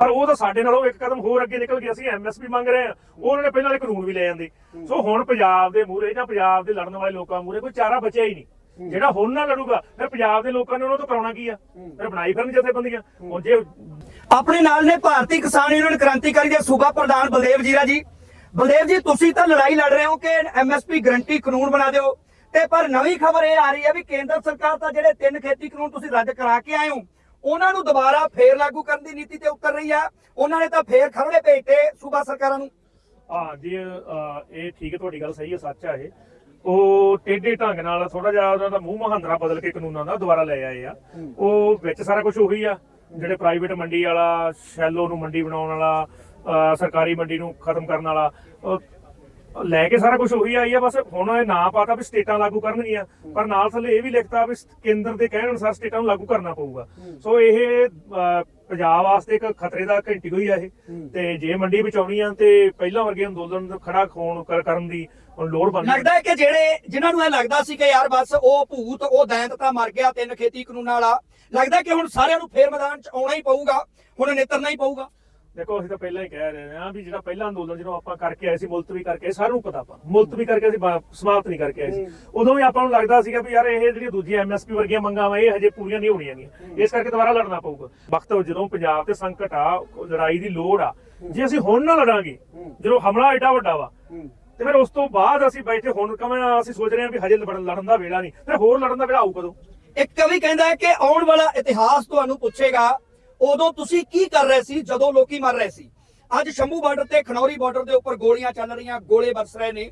ਪਰ ਉਹ ਤਾਂ ਸਾਡੇ ਨਾਲੋਂ ਇੱਕ ਕਦਮ ਹੋਰ ਅੱਗੇ ਨਿਕਲ ਗਿਆ ਸੀ ਐਮਐਸਪੀ ਮੰਗ ਰਹੇ ਆ ਉਹਨਾਂ ਨੇ ਪਹਿਲਾਂ ਵਾਲੇ ਕਾਨੂੰਨ ਵੀ ਲੈ ਜਾਂਦੇ। ਸੋ ਹੁਣ ਪੰਜਾਬ ਦੇ ਮੂਹਰੇ ਜਾਂ ਪੰਜਾਬ ਦੇ ਲੜਨ ਵਾਲੇ ਲੋਕਾਂ ਮੂਹਰੇ ਕੋਈ ਚਾਰਾ ਬਚਿਆ ਹੀ ਨਹੀਂ। ਜਿਹੜਾ ਹੁਣ ਨਾ ਲੜੂਗਾ ਫਿਰ ਪੰਜਾਬ ਦੇ ਲੋਕਾਂ ਨੇ ਉਹਨਾਂ ਤੋਂ ਕਰਾਉਣਾ ਕੀ ਆ? ਫਿਰ ਬਣਾਈ ਫਿਰਨ ਜਥੇਬੰਦੀਆਂ। ਹੁਣ ਜੇ ਆਪਣੇ ਨਾਲ ਨੇ ਭਾਰਤੀ ਕਿਸਾਨ ਯੂਨੀਅਨ ਕ੍ਰਾਂਤੀਕਾਰੀ ਦੇ ਸੂਬਾ ਪ੍ਰਧਾਨ ਬਲਦੇਵ ਜੀਰਾ ਜੀ। ਬਲਦੇਵ ਜੀ ਤੁਸੀਂ ਤਾਂ ਲੜਾਈ ਲੜ ਰਹੇ ਹੋ ਕਿ ਐਮਐਸਪੀ ਗਰੰਟੀ ਕਾਨੂੰਨ ਬਣਾ ਦਿਓ। ਤੇ ਪਰ ਨਵੀਂ ਖਬਰ ਇਹ ਆ ਰਹੀ ਹੈ ਵੀ ਕੇਂਦਰ ਸਰਕਾਰ ਤਾਂ ਜਿਹੜੇ ਤਿੰਨ ਖੇਤੀ ਕਾਨੂੰਨ ਤੁਸੀਂ ਰੱਦ ਕਰਾ ਕੇ ਆਏ ਹੋ ਉਹਨਾਂ ਨੂੰ ਦੁਬਾਰਾ ਫੇਰ ਲਾਗੂ ਕਰਨ ਦੀ ਨੀਤੀ ਤੇ ਉਤਰ ਰਹੀ ਆ। ਉਹਨਾਂ ਨੇ ਤਾਂ ਫੇਰ ਖਰੜੇ ਭੇਜਤੇ ਸੂਬਾ ਸਰਕਾਰਾਂ ਨੂੰ। ਹਾਂ ਜੀ ਇਹ ਠੀਕ ਹੈ ਤੁਹਾਡੀ ਗੱਲ ਸਹੀ ਹੈ ਸੱਚ ਆ ਇਹ। ਉਹ ਟੇਢੇ ਢੰਗ ਨਾਲ ਥੋੜਾ ਜਿਹਾ ਉਹਨਾਂ ਦਾ ਮੂੰਹ ਮਹਾਂਦਰਾ ਬਦਲ ਕੇ ਕਾਨੂੰਨਾਂ ਦਾ ਦੁਬਾਰਾ ਲੈ ਆਏ ਆ। ਉਹ ਵਿੱਚ ਸਾਰਾ ਕੁਝ ਉਹੀ ਆ ਜਿਹੜੇ ਪ੍ਰਾਈਵੇਟ ਮੰਡੀ ਵਾਲਾ ਸ਼ੈਲੋ ਨੂੰ ਮੰਡੀ ਬਣਾਉਣ ਵਾਲਾ ਸਰਕਾਰੀ ਮੰਡੀ ਨੂੰ ਖਤਮ ਕਰਨ ਵਾਲਾ ਲੈ ਕੇ ਸਾਰਾ ਕੁਝ ਉਹੀ ਆਈ ਆ ਬਸ ਹੁਣ ਇਹ ਨਾ ਪਾਤਾ ਵੀ ਸਟੇਟਾਂ ਲਾਗੂ ਕਰਨਗੀਆਂ। ਪਰ ਨਾਲ ਥੱਲੇ ਇਹ ਵੀ ਲਿਖਤਾ ਵੀ ਕੇਂਦਰ ਦੇ ਕਹਿਣ ਅਨੁਸਾਰ ਸਟੇਟਾਂ ਨੂੰ ਲਾਗੂ ਕਰਨਾ ਪਊਗਾ। ਸੋ ਇਹ ਪੰਜਾਬ ਵਾਸਤੇ ਇੱਕ ਖਤਰੇ ਦਾ ਘੰਟੀ ਹੋਈ ਆ ਇਹ। ਤੇ ਜੇ ਮੰਡੀ ਬਚਾਉਣੀ ਆ ਤੇ ਪਹਿਲਾਂ ਵਰਗੇ ਅੰਦੋਲਨ ਖੜਾ ਖੋਣ ਕਰ- ਕਰਨ ਦੀ ਹੁਣ ਲੋੜ ਬਣ ਲੱਗਦਾ ਹੈ ਕਿ ਜਿਹੜੇ ਜਿਨ੍ਹਾਂ ਨੂੰ ਇਹ ਲੱਗਦਾ ਸੀ ਕਿ ਯਾਰ ਬਸ ਉਹ ਭੂਤ ਉਹ ਦੈਂਤ ਤਾਂ ਮਰ ਗਿਆ ਤਿੰਨ ਖੇਤੀ ਕਾਨੂੰਨਾਂ ਵਾਲਾ। ਲੱਗਦਾ ਕਿ ਹੁਣ ਸਾਰਿਆਂ ਨੂੰ ਫੇਰ ਮੈਦਾਨ 'ਚ ਆਉਣਾ ਹੀ ਪਊਗਾ ਹੁਣ ਨਿਤਰਨਾ ਹੀ ਪਊਗਾ। ਦੇਖੋ ਅਸੀਂ ਤਾਂ ਪਹਿਲਾਂ ਹੀ ਕਹਿ ਰਹੇ ਹਾਂ ਵੀ ਜਿਹੜਾ ਪਹਿਲਾ ਅੰਦੋਲਨ ਜਿਹਨੂੰ ਆਪਾਂ ਕਰਕੇ ਆਏ ਸੀ ਮੁਲਤਵੀ ਕਰਕੇ ਸਾਰਿਆਂ ਨੂੰ ਪਤਾ ਆਪਾਂ। ਮੁਲਤਵੀ ਕਰਕੇ ਅਸੀਂ ਬਾ- ਸਮਾਪਤ ਨਹੀਂ ਕਰਕੇ ਆਏ ਸੀ। ਉਦੋਂ ਵੀ ਆਪਾਂ ਨੂੰ ਲੱਗਦਾ ਸੀਗਾ ਵੀ ਯਾਰ ਇਹ ਜਿਹੜੀਆਂ ਦੂਜੀਆਂ ਐਮਐਸਪੀ ਵਰਗੀਆਂ ਮੰਗਾਂ ਵਾ ਇਹ ਹਜੇ ਪੂਰੀਆਂ ਨਹੀਂ ਹੋਣੀਆਂ ਗੀਆਂ। ਇਸ ਕਰਕੇ ਦੁਬਾਰਾ ਲੜਨਾ ਪਊਗਾ। ਵਕਤ ਜਦੋਂ ਪੰਜਾਬ ਤੇ ਸੰਕਟ ਆ ਲੜਾਈ ਦੀ ਲੋੜ ਆ ਜੇ ਅਸੀਂ ਹੁਣ ਨਾ ਲੜਾਂਗੇ ਜਦੋਂ ਹਮਲਾ ਐਡਾ ਵੱਡਾ ਵਾ ਤੇ ਫਿਰ ਉਸ ਤੋਂ ਬਾਅਦ ਅਸੀਂ ਬੈਠੇ ਹੁਣ ਕਵੇਂ ਅਸੀਂ ਸੋਚ ਰਹੇ ਹਾਂ ਵੀ ਹਜੇ ਲੜਨ ਲੜਨ ਦਾ ਵੇਲਾ ਨਹੀਂ। ਫਿਰ ਹੋਰ ਲੜਨ ਦਾ ਵੇਲਾ ਆਊ ਕਦੋਂ ਇੱਕ ਕਵੀ ਕਹਿੰਦਾ ਹੈ ਕਿ ਆਉਣ ਵਾਲਾ ਇਤਿਹਾਸ ਤੁਹਾਨੂੰ ਪੁੱਛੇਗਾ ਉਦੋਂ ਤੁਸੀਂ ਕੀ ਕਰ ਰਹੇ ਸੀ ਜਦੋਂ ਲੋਕੀ ਮਰ ਰਹੇ ਸੀ? ਅੱਜ ਸ਼ੰਭੂ ਬਾਰਡਰ ਤੇ ਖਨੌਰੀ ਬਾਰਡਰ ਦੇ ਉੱਪਰ ਗੋਲੀਆਂ ਚੱਲ ਰਹੀਆਂ ਗੋਲੇ ਬਰਸ ਰਹੇ ਨੇ।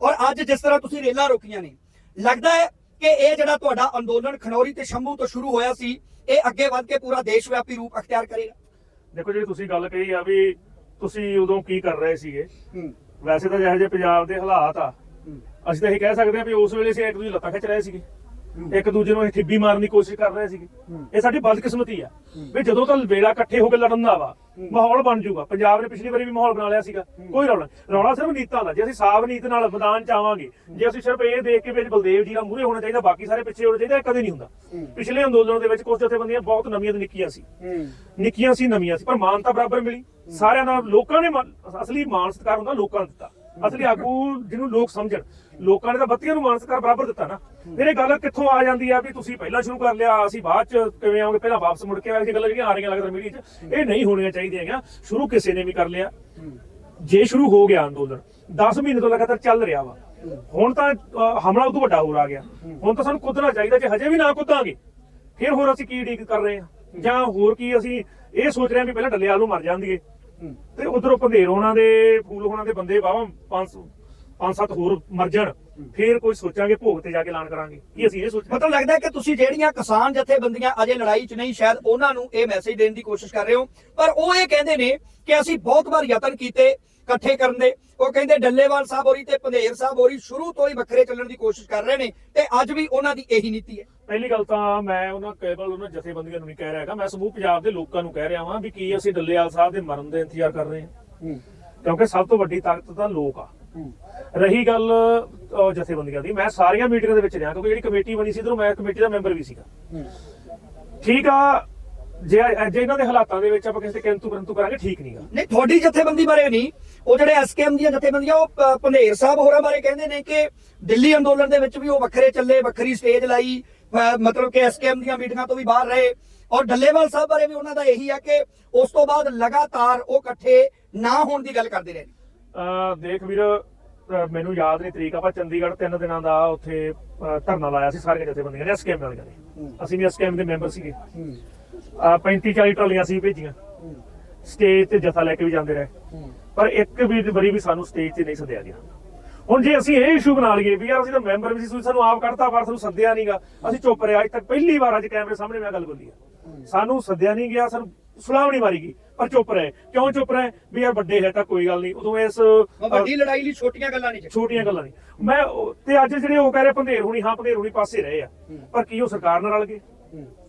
ਔਰ ਅੱਜ ਜਿਸ ਤਰ੍ਹਾਂ ਤੁਸੀਂ ਰੇਲਾਂ ਰੋਕੀਆਂ ਨੇ ਲੱਗਦਾ ਹੈ ਕਿ ਇਹ ਜਿਹੜਾ ਤੁਹਾਡਾ ਅੰਦੋਲਨ ਖਨੌਰੀ ਤੇ ਸ਼ੰਭੂ ਤੋਂ ਸ਼ੁਰੂ ਹੋਇਆ ਸੀ ਇਹ ਅੱਗੇ ਵੱਧ ਕੇ ਪੂਰਾ ਦੇਸ਼ ਵਿਆਪੀ ਰੂਪ ਅਖਤਿਆਰ ਕਰੇਗਾ? ਦੇਖੋ ਜਿਹੜੀ ਤੁਸੀਂ ਗੱਲ ਕਹੀ ਆ ਵੀ ਤੁਸੀਂ ਉਦੋਂ ਕੀ ਕਰ ਰਹੇ ਸੀਗੇ? ਵੈਸੇ ਤਾਂ ਜਿਹੋ ਜਿਹੇ ਪੰਜਾਬ ਦੇ ਹਾਲਾਤ ਆ ਅਸੀਂ ਤਾਂ ਇਹ ਕਹਿ ਸਕਦੇ ਹਾਂ ਵੀ ਉਸ ਵੇਲੇ ਅਸੀਂ ਇੱਕ ਦੂਜੇ ਲੱਤਾਂ ਖਿੱਚ ਰਹੇ ਸੀਗੇ। ਇੱਕ ਦੂਜੇ ਨੂੰ ਅਸੀਂ ਠਿੱਬੀ ਮਾਰਨ ਦੀ ਕੋਸ਼ਿਸ਼ ਕਰ ਰਹੇ ਸੀਗੇ। ਇਹ ਸਾਡੀ ਬਦਕਿਸਮਤੀ ਆ। ਵੀ ਜਦੋਂ ਤਾਂ ਵੇਲਾ ਇਕੱਠੇ ਹੋ ਕੇ ਲੜਨ ਦਾ ਵਾ ਮਾਹੌਲ ਬਣ ਜਾਊਗਾ। ਪੰਜਾਬ ਨੇ ਪਿਛਲੀ ਵਾਰੀ ਵੀ ਮਾਹੌਲ ਬਣਾ ਲਿਆ ਸੀਗਾ। ਕੋਈ ਰੌਲਾ। ਰੌਲਾ ਸਿਰਫ ਨੀਤਾਂ ਦਾ। ਜੇ ਅਸੀਂ ਸਾਫ਼ ਨੀਤ ਨਾਲ ਮੈਦਾਨ ਚ ਆਵਾਂਗੇ ਜੇ ਅਸੀਂ ਸਿਰਫ ਇਹ ਦੇਖ ਕੇ ਵੀ ਬਲਦੇਵ ਜੀ ਦਾ ਮੂਹਰੇ ਹੋਣਾ ਚਾਹੀਦਾ ਬਾਕੀ ਸਾਰੇ ਪਿੱਛੇ ਹੋਣਾ ਚਾਹੀਦਾ ਇਹ ਕਦੇ ਨਹੀਂ ਹੁੰਦਾ। ਪਿਛਲੇ ਅੰਦੋਲਨਾਂ ਦੇ ਵਿੱਚ ਕੁਝ ਜਥੇਬੰਦੀਆਂ ਬਹੁਤ ਨਵੀਆਂ ਤੇ ਨਿੱਕੀਆਂ ਸੀ। ਨਿੱਕੀਆਂ ਸੀ ਨਵੀਆਂ ਸੀ ਪਰ ਮਾਨਤਾ ਬਰਾਬਰ ਮਿਲੀ। ਸਾਰਿਆਂ ਦਾ ਲੋਕਾਂ ਨੇ ਅਸਲੀ ਮਾਨ ਸਤਿਕਾਰ ਹੁੰਦਾ ਲੋਕਾਂ ਨੇ ਦਿੱਤਾ। ਅਸਲੀ ਆਗੂ ਜਿਹਨੂੰ ਲੋਕ ਸਮਝਣ। ਲੋਕਾਂ ਨੇ ਤਾਂ ਬੱਤੀਆਂ ਨੂੰ ਮਾਨ ਬਰਾਬਰ ਦਿੱਤਾ ਨਾ। ਫਿਰ ਇਹ ਗੱਲ ਕਿੱਥੋਂ ਆ ਜਾਂਦੀ ਆ ਵੀ ਤੁਸੀਂ ਪਹਿਲਾਂ ਸ਼ੁਰੂ ਕਰ ਲਿਆ, ਅਸੀਂ ਬਾਅਦ ਚ ਕਿਵੇਂ ਆਉਂਗੇ ਪਹਿਲਾਂ ਵਾਪਸ ਮੁੜ ਕੇ ਆਏ ਸੀ ਗੱਲਾਂ ਜਿਹੜੀਆਂ ਆ ਰਹੀਆਂ ਲੱਗਦਾ ਮੀਡੀਆ 'ਚ। ਇਹ ਨਹੀਂ ਹੋਣੀਆਂ ਚਾਹੀਦੀਆਂ ਹੈਗੀਆਂ। ਸ਼ੁਰੂ ਕਿਸੇ ਨੇ ਵੀ ਕਰ ਲਿਆ। ਜੇ ਸ਼ੁਰੂ ਹੋ ਗਿਆ ਅੰਦੋਲਨ 10 ਮਹੀਨੇ ਤੋਂ ਲਗਾਤਾਰ ਚੱਲ ਰਿਹਾ ਵਾ। ਹੁਣ ਤਾਂ ਹਮਲਾ ਉਦੋਂ ਵੱਡਾ ਹੋਰ ਆ ਗਿਆ। ਹੁਣ ਤਾਂ ਸਾਨੂੰ ਕੁੱਦਣਾ ਚਾਹੀਦਾ, ਜੇ ਹਜੇ ਵੀ ਨਾ ਕੁੱਦਾਂਗੇ, ਫਿਰ ਹੋਰ ਅਸੀਂ ਕੀ ਡੀਕ ਕਰ ਰਹੇ ਹਾਂ? ਜਾਂ ਹੋਰ ਕੀ ਅਸੀਂ ਇਹ ਸੋਚ ਰਹੇ ਹਾਂ ਵੀ ਪਹਿਲਾਂ ਡੱਲੇ ਆਲੂ ਮਰ ਜਾਣਗੇ ਤੇ ਉਧਰੋਂ ਪੰਧੇਰ ਹੋਣਾ ਦੇ ਫੂਲ ਹੋਣਾ ਦੇ ਬੰਦੇ ਬਾਵਾ ਪੰਜ ਪੰਜ ਸੱਤ ਹੋਰ ਮਰ ਜਾਣ। ਫਿਰ ਕੋਈ ਸੋਚਾਂਗੇ ਭੋਗ ਤੇ ਜਾ ਕੇ ਐਲਾਨ ਕਰਾਂਗੇ। ਕੀ ਅਸੀਂ ਇਹ ਸੋਚ ਮਤਲਬ ਲੱਗਦਾ ਹੈ ਕਿ ਤੁਸੀਂ ਜਿਹੜੀਆਂ ਕਿਸਾਨ ਜਥੇਬੰਦੀਆਂ ਅਜੇ ਲੜਾਈ 'ਚ ਨਹੀਂ ਸ਼ਾਇਦ ਉਹਨਾਂ ਨੂੰ ਇਹ ਮੈਸੇਜ ਦੇਣ ਦੀ ਕੋਸ਼ਿਸ਼ ਕਰ ਰਹੇ ਹੋ। ਪਰ ਉਹ ਇਹ ਕਹਿੰਦੇ ਨੇ ਕਿ ਅਸੀਂ ਬਹੁਤ ਵਾਰ ਯਤਨ ਕੀਤੇ ਇਕੱਠੇ ਕਰਨ ਦੇ। ਉਹ ਕਹਿੰਦੇ ਡੱਲੇਵਾਲ ਸਾਹਿਬ ਹੋਰੀ ਤੇ ਪੰਧੇਰ ਸਾਹਿਬ ਹੋਰੀ ਸ਼ੁਰੂ ਤੋਂ ਹੀ ਵੱਖਰੇ ਚੱਲਣ ਦੀ ਕੋਸ਼ਿਸ਼ ਕਰ ਰਹੇ ਨੇ ਤੇ ਅੱਜ ਵੀ ਉਹਨਾਂ ਦੀ ਇਹੀ ਨੀਤੀ ਹੈ। ਪਹਿਲੀ ਗੱਲ ਤਾਂ ਮੈਂ ਉਹਨਾਂ ਕੇਵਲ ਉਹਨਾਂ ਜਥੇਬੰਦੀਆਂ ਨੂੰ ਨਹੀਂ ਕਹਿ ਰਿਹਾ ਹੈਗਾ। ਮੈਂ ਸਮੂਹ ਪੰਜਾਬ ਦੇ ਲੋਕਾਂ ਨੂੰ ਕਹਿ ਰਿਹਾ ਹਾਂ ਵੀ ਕੀ ਅਸੀਂ ਡੱਲੇਵਾਲ ਸਾਹਿਬ ਦੇ ਮਰਨ ਦੇ ਇੰਤਜ਼ਾਰ ਕਰ ਰਹੇ ਹਾਂ। ਕਿਉਂਕਿ ਸਭ ਤੋਂ ਵੱਡੀ ਤਾਕਤ ਤਾਂ ਲੋਕ ਆ। ਰਹੀ ਗੱਲ ਜਥੇਬੰਦੀਆਂ ਦੀ। ਮੈਂ ਸਾਰੀਆਂ ਮੀਟਿੰਗਾਂ ਦੇ ਵਿੱਚ ਰਿਹਾ ਕਿਉਂਕਿ ਜਿਹੜੀ ਕਮੇਟੀ ਬਣੀ ਸੀ ਇਧਰੋਂ ਮੈਂ ਕਮੇਟੀ ਦਾ ਮੈਂਬਰ ਵੀ ਸੀਗਾ। ਠੀਕ ਆ ਜੇ ਜੇ ਇਹਨਾਂ ਦੇ ਹਾਲਾਤਾਂ ਦੇ ਵਿੱਚ ਆਪਾਂ ਕਿਸੇ ਤੇ ਕਿੰਤੂ ਪਰੰਤੂ ਕਰਾਂਗੇ ਠੀਕ ਨਹੀਂਗਾ ਨਹੀਂ ਤੁਹਾਡੀ ਜਥੇਬੰਦੀ ਬਾਰੇ ਨਹੀਂ। ਉਹ ਜਿਹੜੇ ਐਸਕੇਐਮ ਦੀਆਂ ਜਥੇਬੰਦੀਆਂ ਉਹ ਪੰਧੇਰ ਸਾਹਿਬ ਹੋਰਾਂ ਬਾਰੇ ਕਹਿੰਦੇ ਨੇ ਕਿ ਦਿੱਲੀ ਅੰਦੋਲਨ ਦੇ ਵਿੱਚ ਵੀ ਉਹ ਵੱਖਰੇ ਚੱਲੇ ਵੱਖਰੀ ਸਟੇਜ ਲਾਈ। ਮਤਲਬ ਕਿ ਐਸਕੇਐਮ ਦੀਆਂ ਮੀਟਿੰਗਾਂ ਤੋਂ ਵੀ ਬਾਹਰ ਰਹੇ। ਔਰ ਡੱਲੇਵਾਲ ਸਾਹਿਬ ਬਾਰੇ ਵੀ ਉਹਨਾਂ ਦਾ ਇਹੀ ਆ ਕਿ ਉਸ ਤੋਂ ਬਾਅਦ ਲਗਾਤਾਰ ਉਹ ਇਕੱਠੇ ਨਾ ਹੋਣ ਦੀ ਗੱਲ ਕਰਦੇ ਰਹੇ। ਦੇਖ ਵੀਰ ਮੈਨੂੰ ਯਾਦ ਨਹੀਂ ਤਰੀਕ ਆਪਾਂ ਚੰਡੀਗੜ੍ਹ ਤਿੰਨ ਦਿਨਾਂ ਦਾ ਉੱਥੇ ਧਰਨਾ ਲਾਇਆ ਸੀ ਸਾਰੀਆਂ ਜਥੇਬੰਦੀਆਂ ਨੇ ਐਸਕੇਐਮ ਵਾਲੀਆਂ ਨੇ। ਅਸੀਂ ਵੀ ਐਸਕੇਐਮ ਦੇ ਮੈਂਬਰ ਸੀਗੇ। ਅਹ 35 40 ਟਰਾਲੀਆਂ ਸੀ ਭੇਜੀਆਂ। ਸਟੇਜ ਤੇ ਜਥਾ ਲੈ ਕੇ ਵੀ ਜਾਂਦੇ ਰਹੇ। ਪਰ ਇੱਕ ਵੀ ਵਾਰੀ ਵੀ ਸਾਨੂੰ ਸਟੇਜ ਤੇ ਨਹੀਂ ਸੱਦਿਆ ਗਿਆ। ਹੁਣ ਜੇ ਅਸੀਂ ਇਹ ਇਸ਼ੂ ਬਣਾ ਲਈਏ ਵੀ ਯਾਰ ਅਸੀਂ ਤਾਂ ਮੈਂਬਰ ਵੀ ਸੀ ਸਾਨੂੰ ਆਪ ਕੱਢਤਾ ਪਰ ਸਾਨੂੰ ਸੱਦਿਆ ਨਹੀਂਗਾ ਅਸੀਂ ਚੁੱਪ ਰਹੇ ਅੱਜ ਤੱਕ ਪਹਿਲੀ ਵਾਰ ਅੱਜ ਕੈਮਰੇ ਸਾਹਮਣੇ ਮੈਂ ਗੱਲ ਬੋਲੀ ਆ। ਸਾਨੂੰ ਸੱਦਿਆ ਨਹੀਂ ਗਿਆ ਸਾਨੂੰ ਸੁਲਾਵਣੀ ਮਾਰੀ ਗਈ ਪਰ ਚੁੱਪ ਰਹੇ। ਕਿਉਂ ਚੁੱਪ ਰਹੇ? ਵੀ ਯਾਰ ਵੱਡੇ ਹੈ ਤਾਂ ਕੋਈ ਗੱਲ ਨਹੀਂ ਉਦੋਂ ਇਸ ਵੱਡੀ ਲੜਾਈ ਲਈ ਛੋਟੀਆਂ ਗੱਲਾਂ ਨਹੀਂ ਛੋਟੀਆਂ ਗੱਲਾਂ ਨਹੀਂ ਮੈਂ ਤੇ ਅੱਜ ਜਿਹੜੇ ਉਹ ਕਹਿ ਰਹੇ ਪੰਧੇਰ ਹੁਣੀ ਹਾਂ ਪੰਧੇਰ ਹੁਣੀ ਪਾਸੇ ਰਹੇ ਆ। ਪਰ ਕੀ ਉਹ ਸਰਕਾਰ ਨਾਲ ਰਲ ਗਏ?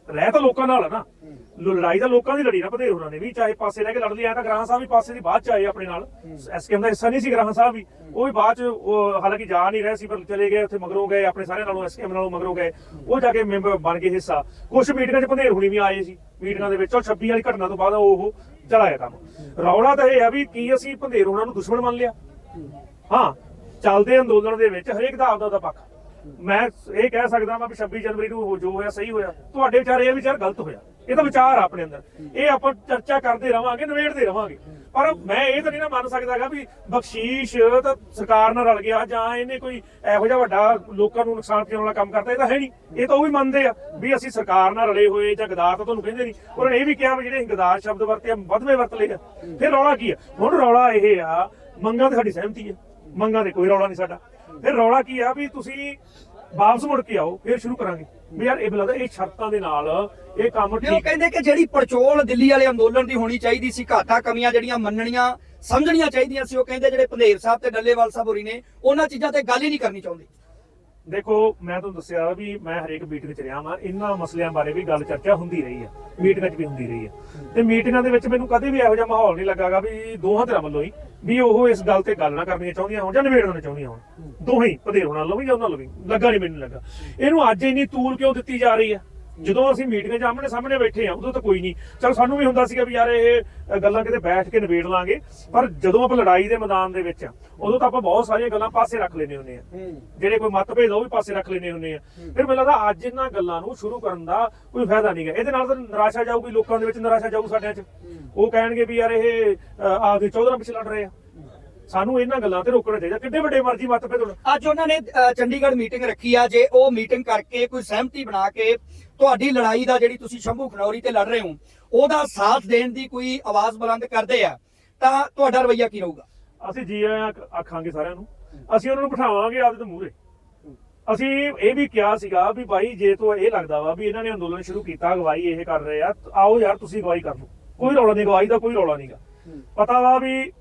ਰਹਿ ਤਾਂ ਲੋਕਾਂ ਨਾਲ ਆ ਨਾ। ਲੜਾਈ ਤਾਂ ਲੋਕਾਂ ਦੀ ਲੜੀ ਨਾ ਪੰਧੇਰ ਹੋਰਾਂ ਨੇ ਵੀ ਚਾਹੇ ਪਾਸੇ ਰਹਿ ਕੇ ਲੜ ਲਿਆ ਤਾਂ ਗ੍ਰਾਹਾਂ ਸਾਹਿਬ ਵੀ ਪਾਸੇ ਦੀ ਬਾਅਦ ਚ ਆਏ ਆਪਣੇ ਨਾਲ। ਐਸਕੇਐਮ ਦਾ ਹਿੱਸਾ ਨਹੀਂ ਸੀ ਗ੍ਰਾਹਾਂ ਸਾਹਿਬ ਵੀ। ਉਹ ਵੀ ਬਾਅਦ ਚ ਹਾਲਾਂਕਿ ਜਾ ਨਹੀਂ ਰਹੇ ਸੀ ਪਰ ਚਲੇ ਗਏ ਉੱਥੇ ਮਗਰੋਂ ਗਏ ਆਪਣੇ ਸਾਰੇ ਨਾਲੋਂ ਐਸਕੇਐਮ ਨਾਲੋਂ ਮਗਰੋਂ ਗਏ। ਉਹ ਜਾ ਕੇ ਮੈਂਬਰ ਬਣ ਕੇ ਹਿੱਸਾ। ਕੁਝ ਮੀਟਿੰਗਾਂ 'ਚ ਪੰਧੇਰ ਹੁਣੀ ਵੀ ਆਏ ਸੀ। ਮੀਟਿੰਗਾਂ ਦੇ ਵਿੱਚ ਉਹ 26 ਵਾਲੀ ਘਟਨਾ ਤੋਂ ਬਾਅਦ ਉਹ ਚਲਾ ਗਿਆ ਕੰਮ ਰੌਲਾ ਤਾਂ ਇਹ ਆ ਵੀ ਕੀ ਅਸੀਂ ਭੰਦੇਰ ਉਹਨਾਂ ਨੂੰ ਦੁਸ਼ਮਣ ਮੰਨ ਲਿਆ। ਹਾਂ ਚੱਲਦੇ ਅੰਦੋਲਨ ਦੇ ਵਿੱਚ ਹਰੇਕ ਦਾ ਆਪਦਾ ਆਪਦਾ ਪੱਖ। ਮੈਂ ਇਹ ਕਹਿ ਸਕਦਾ ਮੈਂ ਵੀ 26 ਜਨਵਰੀ ਨੂੰ ਜੋ ਹੋਇਆ, ਸਹੀ ਹੋਇਆ। ਤੁਹਾਡੇ ਵਿਚਾਰ ਇਹ ਵਿਚਾਰ ਗਲਤ ਹੋਇਆ। ਇਹ ਤਾਂ ਵਿਚਾਰ ਆ ਆਪਣੇ ਅੰਦਰ। ਇਹ ਆਪਾਂ ਚਰਚਾ ਕਰਦੇ ਰਵਾਂਗੇ, ਨਿਬੇੜਦੇ ਰਵਾਂਗੇ। ਪਰ ਮੈਂ ਇਹ ਤਾਂ ਨਹੀਂ ਨਾ ਮੰਨ ਸਕਦਾਗਾ ਵੀ ਬਖਸ਼ੀਸ਼ ਤਾਂ ਸਰਕਾਰ ਨਾਲ ਰਲ ਗਿਆ, ਜਾਂ ਇਹਨੇ ਕੋਈ ਇਹੋ ਜਿਹਾ ਵੱਡਾ ਲੋਕਾਂ ਨੂੰ ਨੁਕਸਾਨ ਪਹੁੰਚਾਉਣ ਵਾਲਾ ਕੰਮ ਕਰਤਾ, ਇਹ ਤਾਂ ਹੈ ਨਹੀਂ। ਇਹ ਤਾਂ ਉਹ ਵੀ ਮੰਨਦੇ ਆ ਵੀ ਅਸੀਂ ਸਰਕਾਰ ਨਾਲ ਰਲੇ ਹੋਏ, ਜਾਂ ਗਦਾਰ ਤਾਂ ਤੁਹਾਨੂੰ ਕਹਿੰਦੇ ਨਹੀਂ। ਉਹਨਾਂ ਨੇ ਇਹ ਵੀ ਕਿਹਾ ਵੀ ਜਿਹੜੇ ਗਦਾਰ ਸ਼ਬਦ ਵਰਤੇ ਆ, ਵੱਧਵੇਂ ਵਰਤ ਲਏ ਆ। ਫਿਰ ਰੌਲਾ ਕੀ ਆ? ਹੁਣ ਰੌਲਾ ਇਹ ਆ, ਮੰਗਾਂ ਤੇ ਸਾਡੀ ਸਹਿਮਤੀ ਆ। ਮੰਗਾਂ ਤੇ ਕੋਈ ਰੌਲਾ ਨਹੀਂ ਸਾਡਾ। ਫਿਰ ਰੌਲਾ ਕੀ ਆ ਵੀ ਤੁਸੀਂ ਵਾਪਸ ਮੁੜ ਕੇ ਆਓ ਫਿਰ ਸ਼ੁਰੂ ਕਰਾਂਗੇ। ਵੀ ਯਾਰ ਇਹ ਬਲਦਾ ਇਹ ਸ਼ਰਤਾਂ ਦੇ ਨਾਲ ਇਹ ਕੰਮ ਵੀ ਉਹ ਠੀਕ ਕਹਿੰਦੇ ਕਿ ਜਿਹੜੀ ਪੜਚੋਲ ਦਿੱਲੀ ਵਾਲੇ ਅੰਦੋਲਨ ਦੀ ਹੋਣੀ ਚਾਹੀਦੀ ਸੀ ਘਾਟਾ ਕਮੀਆਂ ਜਿਹੜੀਆਂ ਮੰਨਣੀਆਂ ਸਮਝਣੀਆਂ ਚਾਹੀਦੀਆਂ ਸੀ ਉਹ ਕਹਿੰਦੇ ਜਿਹੜੇ ਪੰਧੇਰ ਸਾਹਿਬ ਤੇ ਡੱਲੇਵਾਲ ਸਾਹਿਬ ਹੋਰੀ ਨੇ ਉਹਨਾਂ ਚੀਜ਼ਾਂ ਤੇ ਗੱਲ ਹੀ ਨਹੀਂ ਕਰਨੀ ਚਾਹੁੰਦੇ। ਦੇਖੋ ਮੈਂ ਤੁਹਾਨੂੰ ਦੱਸਿਆ ਵੀ ਮੈਂ ਹਰੇਕ ਮੀਟਿੰਗ 'ਚ ਰਿਹਾ ਵਾਂ ਇਹਨਾਂ ਮਸਲਿਆਂ ਬਾਰੇ ਵੀ ਗੱਲ ਚਰਚਾ ਹੁੰਦੀ ਰਹੀ ਆ ਮੀਟਿੰਗਾਂ 'ਚ ਵੀ ਹੁੰਦੀ ਰਹੀ ਆ। ਤੇ ਮੀਟਿੰਗਾਂ ਦੇ ਵਿੱਚ ਮੈਨੂੰ ਕਦੇ ਵੀ ਇਹੋ ਜਿਹਾ ਮਾਹੌਲ ਨਹੀਂ ਲੱਗਾਗਾ ਵੀ ਦੋਹਾਂ ਧਿਰਾਂ ਵੱਲੋਂ ਹੀ ਵੀ ਉਹ ਇਸ ਗੱਲ ਤੇ ਗੱਲ ਨਾ ਕਰਨੀਆਂ ਚਾਹੁੰਦੀਆਂ ਹੋਣ ਜਾਂ ਨਿਬੇੜਨਾ ਚਾਹੁੰਦੀਆਂ ਹੋਣ। ਦੋਹੇ ਹੀ ਭਦੇਰ ਹੋਣਾ ਲਵੀ ਜਾਂ ਉਹਨਾਂ ਲਵੀ ਲੱਗਾ ਨਹੀਂ ਮੈਨੂੰ ਲੱਗਾ। ਇਹਨੂੰ ਅੱਜ ਇੰਨੀ ਤੂਲ ਕਿਉਂ ਦਿੱਤੀ ਜਾ ਰਹੀ ਆ? ਜਦੋਂ ਅਸੀਂ ਮੀਟਿੰਗ 'ਚ ਆਮਣੇ ਸਾਹਮਣੇ ਬੈਠੇ ਆ ਉਦੋਂ ਤਾਂ ਕੋਈ ਨਹੀਂ। ਚਲ ਸਾਨੂੰ ਵੀ ਹੁੰਦਾ ਸੀਗਾ ਵੀ ਯਾਰ ਇਹ ਗੱਲਾਂ ਕਿਤੇ ਬੈਠ ਕੇ ਨਿਬੇੜ ਲਾਂਗੇ। ਪਰ ਜਦੋਂ ਆਪਾਂ ਲੜਾਈ ਦੇ ਮੈਦਾਨ ਦੇ ਵਿੱਚ ਉਦੋਂ ਤਾਂ ਆਪਾਂ ਬਹੁਤ ਸਾਰੀਆਂ ਗੱਲਾਂ ਪਾਸੇ ਰੱਖ ਲੈਨੇ ਹੁੰਦੇ ਆ। ਜਿਹੜੇ ਕੋਈ ਮਤਭੇਦ ਉਹ ਵੀ ਪਾਸੇ ਰੱਖ ਲੈਨੇ ਹੁੰਦੇ ਆ। ਫਿਰ ਮੈਨੂੰ ਲੱਗਦਾ ਅੱਜ ਇਹਨਾਂ ਗੱਲਾਂ ਨੂੰ ਸ਼ੁਰੂ ਕਰਨ ਦਾ ਕੋਈ ਫਾਇਦਾ ਨਹੀਂਗਾ ਇਹਦੇ ਨਾਲ ਤਾਂ ਨਿਰਾਸ਼ਾ ਜਾਊਗੀ ਲੋਕਾਂ ਦੇ ਵਿੱਚ ਨਿਰਾਸ਼ਾ ਜਾਊ ਸਾਡਿਆਂ 'ਚ। ਉਹ ਕਹਿਣਗੇ ਵੀ ਯਾਰ ਇਹ ਆਪਦੇ ਚੌਧਰਾਂ ਪਿੱਛੇ ਲੜ ਰਹੇ ਆ। ਸਾਨੂੰ ਇਹਨਾਂ ਗੱਲਾਂ ਤੇ ਰੋਕਣਾ ਚਾਹੀਦਾ। ਕਿੱਡੇ ਵੱਡੇ ਮਰਜ਼ੀ ਮਤਭੇਦ ਹੋਣ ਅੱਜ ਉਹਨਾਂ ਨੇ ਚੰਡੀਗੜ੍ਹ ਮੀਟਿੰਗ ਰੱਖੀ ਆ ਜੇ ਉਹ ਮੀਟਿੰਗ ਕਰਕੇ ਕੋਈ ਸਹਿਮਤੀ ਬਣਾ ਕੇ ਤੁਹਾਡੀ ਲੜਾਈ ਦਾ ਜਿਹੜੀ ਤੁਸੀਂ ਸ਼ੰਭੂ ਖਨੌਰੀ ਤੇ ਲੜ ਰਹੇ ਹੋ ਉਹਦਾ ਸਾਥ ਦੇਣ ਦੀ ਕੋਈ ਆਵਾਜ਼ ਬੁਲੰਦ ਕਰਦੇ ਆ ਤਾਂ ਤੁਹਾਡਾ ਰਵੱਈਆ ਕੀ ਰਹੂਗਾ? ਅਸੀਂ ਜੀ ਆਇਆਂ ਆਖ- ਆਖਾਂਗੇ ਸਾਰਿਆਂ ਨੂੰ। ਅਸੀਂ ਉਹਨਾਂ ਨੂੰ ਬਿਠਾਵਾਂਗੇ ਆਪਦੇ ਮੂਹਰੇ। ਅਸੀਂ ਇਹ ਵੀ ਕਿਹਾ ਸੀਗਾ ਵੀ ਭਾਈ ਜੇ ਤੋਂ ਇਹ ਲੱਗਦਾ ਵਾ ਵੀ ਇਹਨਾਂ ਨੇ ਅੰਦੋਲਨ ਸ਼ੁਰੂ ਕੀਤਾ ਅਗਵਾਈ ਇਹ ਕਰ ਰਹੇ ਆ ਆਓ ਯਾਰ ਤੁਸੀਂ ਅਗਵਾਈ ਕਰ ਲਓ। ਕੋਈ ਰੌਲਾ ਨਹੀਂ ਅਗਵਾਈ ਦਾ ਕੋਈ ਰੌਲਾ ਨਹੀਂਗਾ ਪਤਾ ਵਾ ਵੀ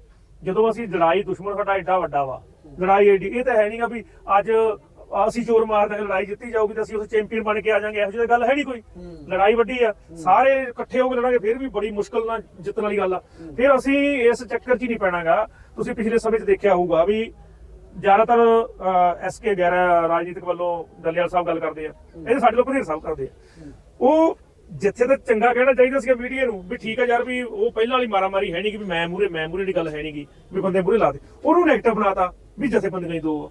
ਜਦੋਂ ਅਸੀਂ ਲੜਾਈ ਦੁਸ਼ਮਣ ਸਾਡਾ ਐਡਾ ਵੱਡਾ ਵਾ। ਲੜਾਈ ਐਡੀ ਇਹ ਤਾਂ ਹੈ ਨਹੀਂਗਾ ਵੀ ਅੱਜ ਅਸੀਂ ਚੋਰ ਮਾਰਦੇ ਲੜਾਈ ਜਿੱਤੀ ਜਾਊਗੀ ਤਾਂ ਅਸੀਂ ਉਸ ਚੈਂਪੀਅਨ ਬਣ ਕੇ ਆ ਜਾਾਂਗੇ ਇਹੋ ਜਿਹੀ ਗੱਲ ਹੈ ਨਹੀਂ ਕੋਈ। ਲੜਾਈ ਵੱਡੀ ਆ ਸਾਰੇ ਇਕੱਠੇ ਹੋ ਕੇ ਲੜਾਂਗੇ ਫਿਰ ਵੀ ਬੜੀ ਮੁਸ਼ਕਲ ਨਾਲ ਜਿੱਤਣ ਵਾਲੀ ਗੱਲ ਆ। ਫਿਰ ਅਸੀਂ ਇਸ ਚੱਕਰ 'ਚ ਹੀ ਨਹੀਂ ਪੈਣਾਗਾ। ਤੁਸੀਂ ਪਿਛਲੇ ਸਮੇਂ 'ਚ ਦੇਖਿਆ ਹੋਊਗਾ ਵੀ ਜ਼ਿਆਦਾਤਰ ਐਸਕੇ ਵਗੈਰਾ ਰਾਜਨੀਤਿਕ ਵੱਲੋਂ ਦਲਿਆਲ ਸਾਹਿਬ ਗੱਲ ਕਰਦੇ ਆ। ਇਹ ਸਾਡੇ ਲੋਕ ਬਥੇਰੇ ਸਾਹਿਬ ਕਰਦੇ ਆ। ਉਹ ਜਿੱਥੇ ਤੱਕ ਚੰਗਾ ਕਹਿਣਾ ਚਾਹੀਦਾ ਸੀਗਾ ਮੀਡੀਆ ਨੂੰ ਵੀ ਠੀਕ ਆ ਯਾਰ ਵੀ ਉਹ ਪਹਿਲਾਂ ਵਾਲੀ ਮਾਰਾਮਾਰੀ ਹੈ ਨਹੀਂ ਕਿ ਵੀ ਮੈਂ ਮੂਰੇ ਮੈਂ ਮੂਰੇ ਦੀ ਗੱਲ ਹੈ ਨਹੀਂਗੀ ਵੀ ਬੰਦੇ ਮੂਰੇ ਲਾ ਦੇ। ਉਹਨੂੰ ਨੈਗੇਟਿਵ ਬਣਾਤਾ ਵੀ ਜਥੇ ਬੰਦੇ ਨਹੀਂ ਦੋ। ਆ।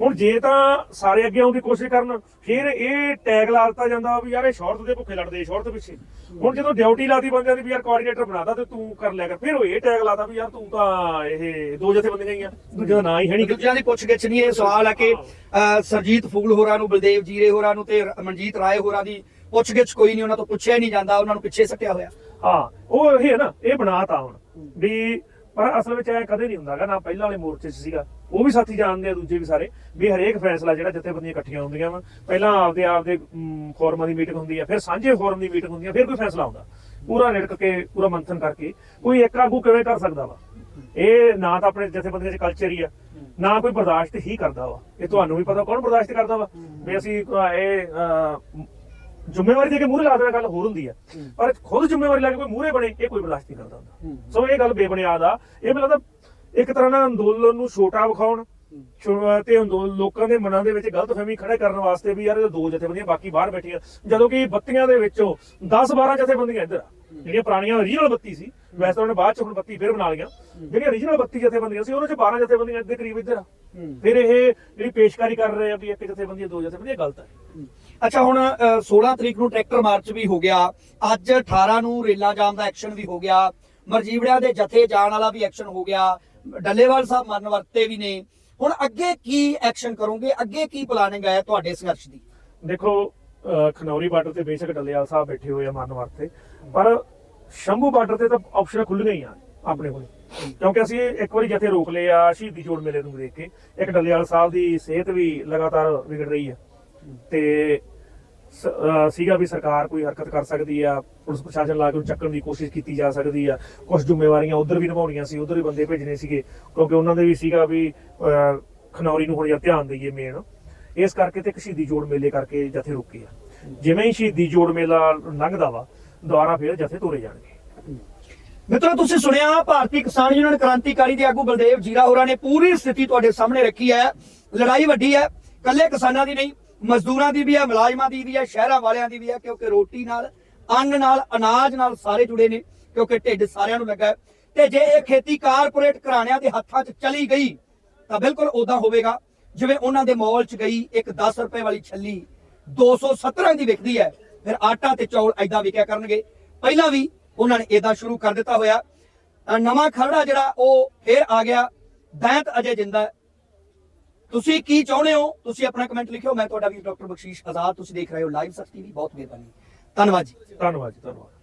ਹੁਣ ਜੇ ਤਾਂ ਸਾਰੇ ਅੱਗੇ ਆਉਣ ਦੀ ਕੋਸ਼ਿਸ਼ ਕਰਨ ਫਿਰ ਇਹ ਟੈਗ ਲਾ ਦਿੱਤਾ ਜਾਂਦਾ ਵੀ ਯਾਰ ਇਹ ਸ਼ੌਰਟ ਦੇ ਭੁੱਖੇ ਲੜਦੇ ਸ਼ੌਰਟ ਦੇ ਪਿੱਛੇ। ਹੁਣ ਜਦੋਂ ਡਿਊਟੀ ਲਾਤੀ ਬੰਦਿਆਂ ਦੀ ਵੀ ਯਾਰ ਕੋਆਰਡੀਨੇਟਰ ਬਣਾਤਾ ਤੇ ਤੂੰ ਕਰ ਲਿਆ ਕਰ ਫਿਰ ਉਹ ਇਹ ਟੈਗ ਲਾਤਾ ਵੀ ਯਾਰ ਤੂੰ ਤਾਂ ਇਹ ਦੋ ਜਥੇ ਬੰਦੀਆਂ ਹੀ ਆ ਦੂਜੇ ਦਾ ਨਾਂ ਹੀ ਹੈ ਨਹੀਂ ਦੂਜਿਆਂ ਦੀ ਪੁੱਛ ਗਿੱਛ ਨਹੀਂ ਇਹ ਸਵਾਲ ਹੈ ਕਿ ਅ, ਸਰਜੀਤ ਫੂਲ ਹੋਰਾਂ ਨੂੰ ਬਲਦੇਵ ਜੀਰੇ ਹੋਰਾਂ ਨੂੰ ਤੇ ਰ- ਮਨਜੀਤ ਰਾਏ ਹੋਰਾਂ ਦੀ ਪੁੱਛ ਗਿੱਛ ਕੋਈ ਨਹੀਂ ਉਹਨਾਂ ਤੋਂ ਪੁੱਛਿਆ ਹੀ ਨਹੀਂ ਜਾਂਦਾ ਉਹਨਾਂ ਨੂੰ ਪਿੱਛੇ ਸੱਟਿਆ ਹੋਇਆ। ਹਾਂ ਉਹ ਇਹ ਹੈ ਨਾ ਇਹ ਬਣਾਤਾ ਹੁਣ ਵੀ ਪਰ ਅਸਲ ਵਿੱਚ ਐ ਕਦੇ ਨਹੀਂ ਹੁੰਦਾਗਾ ਨਾ ਪਹਿਲਾਂ ਵਾਲੇ ਮੋਰਚੇ 'ਚ ਸੀਗਾ ਉਹ ਵੀ ਸਾਥੀ ਜਾਣਦੇ ਆ ਦੂਜੇ ਵੀ ਸਾਰੇ ਵੀ ਹਰੇਕ ਫੈਸਲਾ ਜਿਹੜਾ ਜਥੇਬੰਦੀਆਂ ਇਕੱਠੀਆਂ ਹੁੰਦੀਆਂ ਵਾ ਪਹਿਲਾਂ ਆਪਦੇ ਆਪਦੇ ਫੋਰਮਾਂ ਦੀ ਮੀਟਿੰਗ ਹੁੰਦੀ ਆ ਫਿਰ ਸਾਂਝੇ ਫੋਰਮ ਦੀ ਮੀਟਿੰਗ ਹੁੰਦੀ ਆ ਫਿਰ ਕੋਈ ਫੈਸਲਾ ਆਉਂਦਾ ਪੂਰਾ ਨਿਰਕ ਕੇ ਪੂਰਾ ਮੰਥਨ ਕਰਕੇ ਕੋਈ ਇੱਕ ਆਗੂ ਕਿਵੇਂ ਕਰ ਸਕਦਾ ਵਾ? ਇਹ ਨਾ ਤਾਂ ਆਪਣੇ ਜਥੇਬੰਦੀਆਂ 'ਚ ਕਲਚਰ ਹੀ ਆ ਨਾ ਕੋਈ ਬਰਦਾਸ਼ਤ ਹੀ ਕਰਦਾ ਵਾ ਇਹ ਤੁਹਾਨੂੰ ਵੀ ਪਤਾ ਕੌਣ ਬਰਦਾਸ਼ਤ ਕਰਦਾ ਵਾ? ਵੀ ਅਸੀਂ ਇਹ ਜ਼ਿੰਮੇਵਾਰੀ ਦੇ ਕੇ ਮੂਹਰੇ ਲਾ ਦੇਣਾ ਗੱਲ ਹੋਰ ਹੁੰਦੀ ਆ। ਪਰ ਖੁਦ ਜ਼ਿੰਮੇਵਾਰੀ ਲੈ ਕੇ ਕੋਈ ਮੂਹਰੇ ਬਣੇ ਇਹ ਕੋਈ ਬਰਦਾਸ਼ਤ ਨਹੀਂ ਕਰਦਾ ਹੁੰਦਾ। ਸੋ ਇਹ ਗੱਲ ਬੇਬੁਨਿਆਦ ਆ। ਇਹ ਮੈਨੂੰ ਲੱਗਦਾ ਇੱਕ ਤਰ੍ਹਾਂ ਨਾਲ ਅੰਦੋਲਨ ਨੂੰ ਛੋਟਾ ਵਿਖਾਉਣ ਤੇ ਲੋਕਾਂ ਦੇ ਮਨਾਂ ਦੇ ਵਿੱਚ ਗਲਤਫਹਿਮੀ ਖੜੇ ਕਰਨ ਵਾਸਤੇ ਵੀ ਯਾਰ ਇਹ ਦੋ ਜਥੇਬੰਦੀਆਂ ਬਾਕੀ ਬਾਹਰ ਬੈਠੀਆਂ। ਜਦੋਂ ਕਿ ਬੱਤੀਆਂ ਦੇ ਵਿੱਚੋਂ 10 12 ਜਥੇਬੰਦੀਆਂ ਇੱਧਰ ਆ ਜਿਹੜੀਆਂ ਪੁਰਾਣੀਆਂ ਓਰੀਜਨਲ ਬੱਤੀ ਸੀ ਵੈਸੇ ਉਹਨੇ ਬਾਅਦ ਚ ਹੁਣ ਬੱਤੀ ਫਿਰ ਬਣਾ ਲਈਆਂ। ਜਿਹੜੀਆਂ ਓਰੀਜਨਲ ਬੱਤੀ ਜਥੇਬੰਦੀਆਂ ਸੀ ਉਹਨਾਂ ਚ 12 ਜਥੇਬੰਦੀਆਂ ਦੇ ਕਰੀਬ ਇੱਧਰ ਆ। ਫਿਰ ਇਹ ਜਿਹੜੀ ਪੇਸ਼ਕਾਰੀ ਕਰ ਰਹੇ ਆ ਵੀ ਇੱਕ ਜਥੇਬੰਦੀ ਦੋ ਜਥੇਬੰਦੀਆਂ ਗਲਤ ਹੈ। ਅੱਛਾ ਹੁਣ ਅ, 16 ਤਰੀਕ ਨੂੰ ਟਰੈਕਟਰ ਮਾਰਚ ਵੀ ਹੋ ਗਿਆ। ਅੱਜ 18 ਨੂੰ ਰੇਲਾ ਜਾਮ ਦਾ ਐਕਸ਼ਨ ਵੀ ਹੋ ਗਿਆ। ਮਰਜੀਵੜਿਆਂ ਦੇ ਜਥੇ ਜਾਣ ਵਾਲਾ ਵੀ ਐਕਸ਼ਨ ਹੋ ਗਿਆ। ਡੱਲੇਵਾਲ ਸਾਹਿਬ ਮਰਨ ਵਰਤੇ ਵੀ ਨੇ। ਹੁਣ ਅੱਗੇ ਕੀ ਐਕਸ਼ਨ ਕਰੋਗੇ? ਅੱਗੇ ਕੀ ਪਲਾਨਿੰਗ ਹੈ ਤੁਹਾਡੇ ਸੰਘਰਸ਼ ਦੀ? ਦੇਖੋ ਖਨੌਰੀ ਬਾਰਡਰ ਤੇ ਬੇਸ਼ੱਕ ਡੱਲੇਵਾਲ ਸਾਹਿਬ ਬੈਠੇ ਹੋਏ ਆ ਮਰਨ ਵਾਸਤੇ। ਪਰ ਸ਼ੰਭੂ ਬਾਰਡਰ ਤੇ ਤਾਂ ਆਪਸ਼ਨ ਖੁੱਲ ਗਈਆਂ ਆਪਣੇ ਕੋਲ। ਕਿਉਂਕਿ ਅਸੀਂ ਇੱਕ ਵਾਰੀ ਜਥੇ ਰੋਕ ਲਏ ਆ, ਸ਼ਹੀਦੀ ਜੋੜ ਮੇਲੇ ਨੂੰ ਦੇਖ ਕੇ। ਇੱਕ ਡੱਲੇਵਾਲ ਸਾਹਿਬ ਦੀ ਸਿਹਤ ਵੀ ਲਗਾਤਾਰ ਵਿਗੜ ਰਹੀ ਹੈ। ਤੇ ਸੀਗਾ ਵੀ ਸਰਕਾਰ ਕੋਈ ਹਰਕਤ ਕਰ ਸਕਦੀ ਆ, ਪੁਲਿਸ ਪ੍ਰਸ਼ਾਸਨ ਲਾ ਕੇ ਚੱਕਣ ਦੀ ਕੋਸ਼ਿਸ਼ ਕੀਤੀ ਜਾ ਸਕਦੀ ਆ। ਕੁਝ ਜ਼ਿੰਮੇਵਾਰੀਆਂ ਉਧਰ ਵੀ ਨਿਭਾਉਣੀਆਂ ਸੀ, ਉਧਰ ਵੀ ਬੰਦੇ ਭੇਜਣੇ ਸੀਗੇ, ਕਿਉਂਕਿ ਉਹਨਾਂ ਦੇ ਵੀ ਸੀਗਾ ਵੀ ਖਨੌਰੀ ਨੂੰ ਹੁਣ ਜਾਂ ਧਿਆਨ ਦਈਏ ਮੇਨ ਇਸ ਕਰਕੇ ਤੇ ਸ਼ਹੀਦੀ ਜੋੜ ਮੇਲੇ ਕਰਕੇ ਜਥੇ ਰੁਕੇ ਆ। ਜਿਵੇਂ ਹੀ ਸ਼ਹੀਦੀ ਜੋੜ ਮੇਲਾ ਲੰਘਦਾ ਵਾ, ਦੁਬਾਰਾ ਫਿਰ ਜਥੇ ਤੋਰੇ ਜਾਣਗੇ। ਮਿੱਤਰੋ, ਤੁਸੀਂ ਸੁਣਿਆ, ਭਾਰਤੀ ਕਿਸਾਨ ਯੂਨੀਅਨ ਕ੍ਰਾਂਤੀਕਾਰੀ ਦੇ ਆਗੂ ਬਲਦੇਵ ਜੀਰਾ ਹੋਰਾਂ ਨੇ ਪੂਰੀ ਸਥਿਤੀ ਤੁਹਾਡੇ ਸਾਹਮਣੇ ਰੱਖੀ ਹੈ। ਲੜਾਈ ਵੱਡੀ ਹੈ ਕੱਲੇ ਕਿਸਾਨਾਂ ਦੀ ਨਹੀਂ ਮਜ਼ਦੂਰਾਂ ਦੀ ਵੀ ਹੈ, ਮੁਲਾਜ਼ਮਾਂ ਦੀ ਵੀ ਹੈ, ਸ਼ਹਿਰਾਂ ਵਾਲਿਆਂ ਦੀ ਵੀ ਹੈ, ਕਿਉਂਕਿ ਰੋਟੀ ਨਾਲ, ਅੰਨ ਨਾਲ, ਅਨਾਜ ਨਾਲ ਸਾਰੇ ਜੁੜੇ ਨੇ, ਕਿਉਂਕਿ ਢਿੱਡ ਸਾਰਿਆਂ ਨੂੰ ਲੱਗਾ ਹੈ। ਤੇ ਜੇ ਇਹ ਖੇਤੀ ਕਾਰਪੋਰੇਟ ਘਰਾਣਿਆਂ ਦੇ ਹੱਥਾਂ 'ਚ ਚਲੀ ਗਈ, ਤਾਂ ਬਿਲਕੁਲ ਉਦਾਂ ਹੋਵੇਗਾ, ਜਿਵੇਂ ਉਹਨਾਂ ਦੇ ਮਾਲ 'ਚ ਗਈ ਇੱਕ 10 ਰੁਪਏ ਵਾਲੀ ਛੱਲੀ 217 ਦੀ ਵਿਕਦੀ ਹੈ, ਫਿਰ ਆਟਾ ਤੇ ਚੌਲ ਐਦਾਂ ਵਿਕਿਆ ਕਰਨਗੇ। ਪਹਿਲਾਂ ਵੀ ਉਹਨਾਂ ਨੇ ਏਦਾਂ ਸ਼ੁਰੂ ਕਰ ਦਿੱਤਾ ਹੋਇਆ। ਨਵਾਂ ਖਰੜਾ ਜਿਹੜਾ, ਉਹ ਫੇਰ ਆ ਗਿਆ, ਦੈਂਤ ਅਜੇ ਜਿੰਦਾ ਤੁਸੀਂ ਕੀ ਚਾਹੁੰਦੇ ਹੋ? ਤੁਸੀਂ ਆਪਣਾ ਕਮੈਂਟ ਲਿਖਿਓ। ਮੈਂ ਤੁਹਾਡਾ ਵੀ ਡਾਕਟਰ ਬਖਸ਼ੀਸ਼ ਆਜ਼ਾਦ। ਤੁਸੀਂ ਦੇਖ ਰਹੇ ਹੋ ਲਾਈਵ ਸੱਚ ਟੀਵੀ ਬਹੁਤ ਮਿਹਰਬਾਨੀ। ਧੰਨਵਾਦ ਜੀ। ਧੰਨਵਾਦ ਜੀ, ਧੰਨਵਾਦ।